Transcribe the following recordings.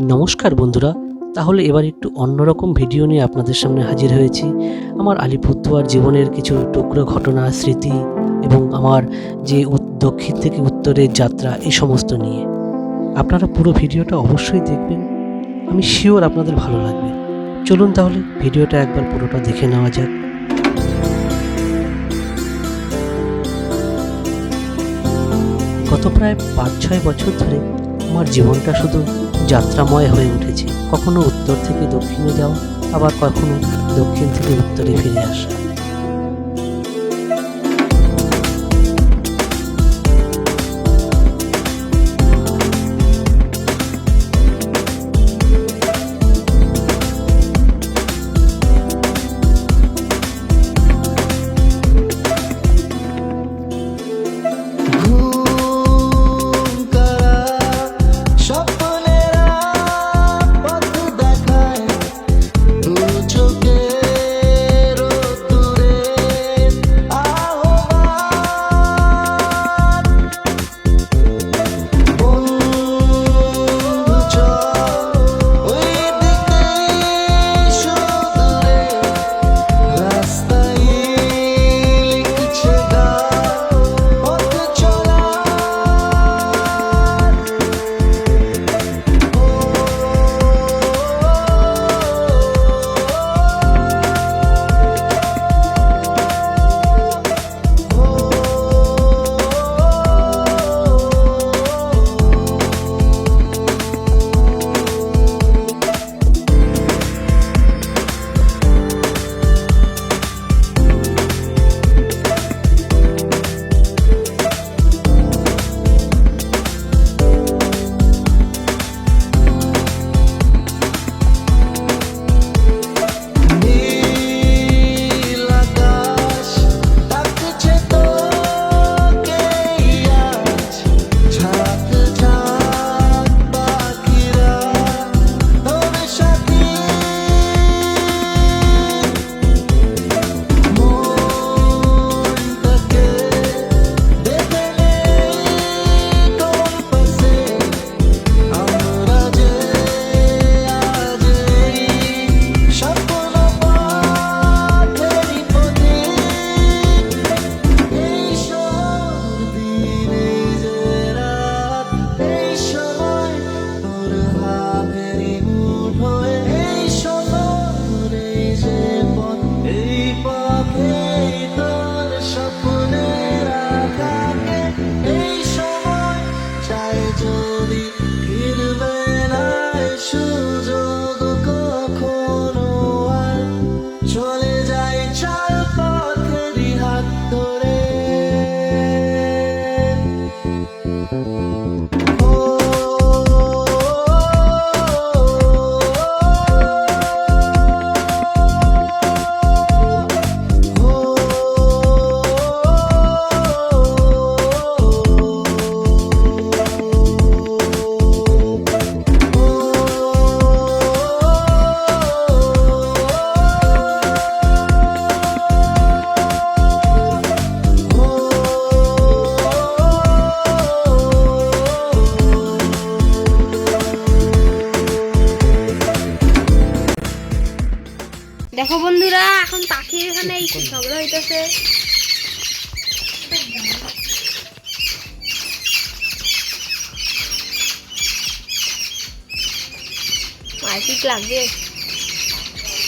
নমস্কার বন্ধুরা, তাহলে এবার একটু অন্যরকম ভিডিও নিয়ে আপনাদের সামনে হাজির হয়েছি। আমার আলিপুরদুয়ার জীবনের কিছু টুকরো ঘটনা, স্মৃতি এবং আমার যে দক্ষিণ থেকে উত্তরের যাত্রা এই সমস্ত নিয়ে। আপনারা পুরো ভিডিওটা অবশ্যই দেখবেন। আমি শিওর আপনাদের ভালো লাগবে। চলুন তাহলে ভিডিওটা একবার পুরোটা দেখে নেওয়া যাক। গত প্রায় পাঁচ ছয় বছর ধরে আমার জীবনটা শুধু যাত্রাময় হয়ে উঠেছে। কখনো উত্তর থেকে দক্ষিণে যাওয়া, আবার কখনো দক্ষিণ থেকে উত্তরে ফিরে আসা। দেখো বন্ধুরা এখন পাখির এখানে এই ঝগড়া হইতেছে? মারপিট লাগবে?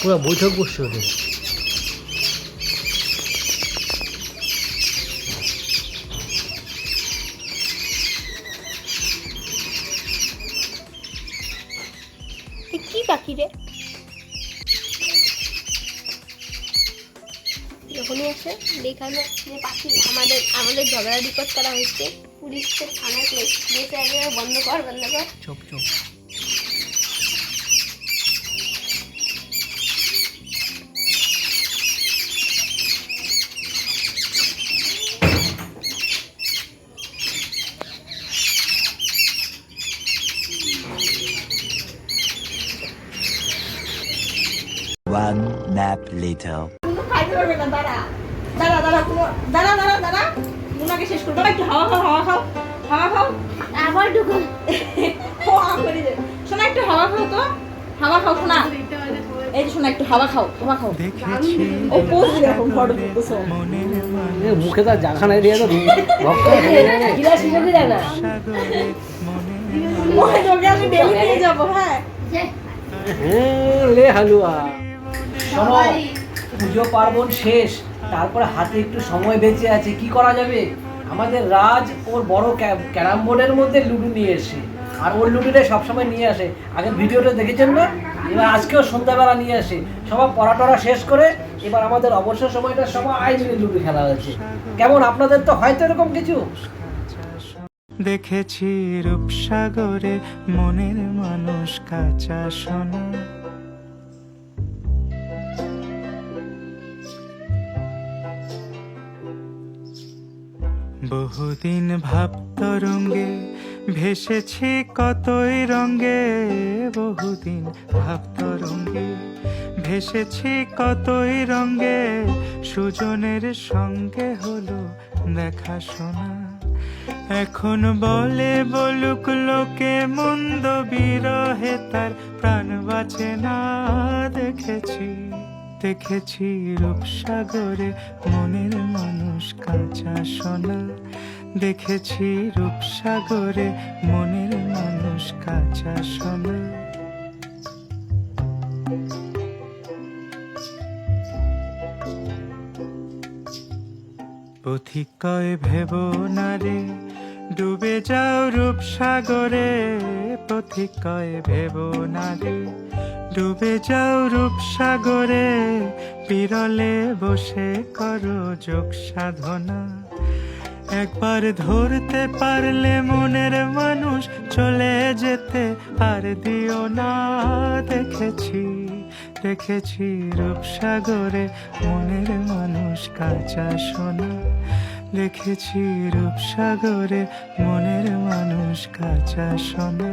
পুরো বৈঠক বসছে ওদের। কি পাখি রে? যখনই আসে দেখানো যে পাখি আমাদের আমাদের ঝগড়া রিপোর্ট করা হয়েছে। পুলিশকে থানায় দিয়েছে আগে বন্ধ কর বন্ধ কর। চুপ চুপ। One nap later. খাইতে পারবে না দাঁড়া দাঁড়া দাঁড়া কোনো দাঁড়া দাঁড়া দাঁড়া মুনাকে শেষ করব। একটু হাওয়া খাও হাওয়া খাও হাওয়া খাও। আবার ঢুকো। হাওয়া করে দে। শোনা একটু হাওয়া খাও তো। হাওয়া খাও শোনা এই যে শোনা একটু হাওয়া খাও হাওয়া খাও। ও পোজ দেখো মুখে তার জাখানা দিয়ে তো মনে আমি ডেলি নিয়ে যাব হ্যাঁ। হ্যাঁ লে হালুয়া। শোনো পুজো পার্বণ শেষ, তারপরে হাতে একটু সময় বেঁচে আছে, কি করা যাবে? আমাদের রাজ ওর বড় ক্যারাম বোর্ডের মধ্যে লুডো নিয়ে এসে, আর ওর লুডোটা সবসময় নিয়ে আসে। আগের ভিডিওটা দেখেছেন না? এবার আজকেও সন্ধ্যাবেলা নিয়ে আসে। সবাই পড়া টড়া শেষ করে, এবার আমাদের অবসর সময়টা সবাই মিলে লুডো খেলা হয়েছে কেমন, আপনাদের তো হয়তো এরকম কিছু? দেখেছি রূপসাগরে মনের মানুষ কাঁচা সোনা। বহুদিন ভাব তরঙ্গে ভেসেছি কতই রঙ্গে, বহুদিন ভাব তরঙ্গে ভেসেছি কতই রঙ্গে, সুজনের সঙ্গে হলো দেখা শোনা। এখন বলে বলুক লোকে মন্দ বিরহে, তার প্রাণ বাঁচে না, দেখেছি। দেখেছি রূপসাগরে মনের মানুষ কাঁচা সোনা। দেখেছি রূপসাগরে মনের মানুষ কাঁচা সোনা। পথিকয় ভেব না রে, ডুবে যাও রূপসাগরে। পথিকয় ভেব না রে ডুবে যাও রূপসাগরে, বিরলে বসে করো যোগ সাধনা। একবার ধরতে পারলে মনের মানুষ চলে যেতে আর দিও না, দেখেছি দেখেছি রূপসাগরে মনের মানুষ কাঁচা সোনা। দেখেছি রূপসাগরে মনের মানুষ কাঁচা সোনা।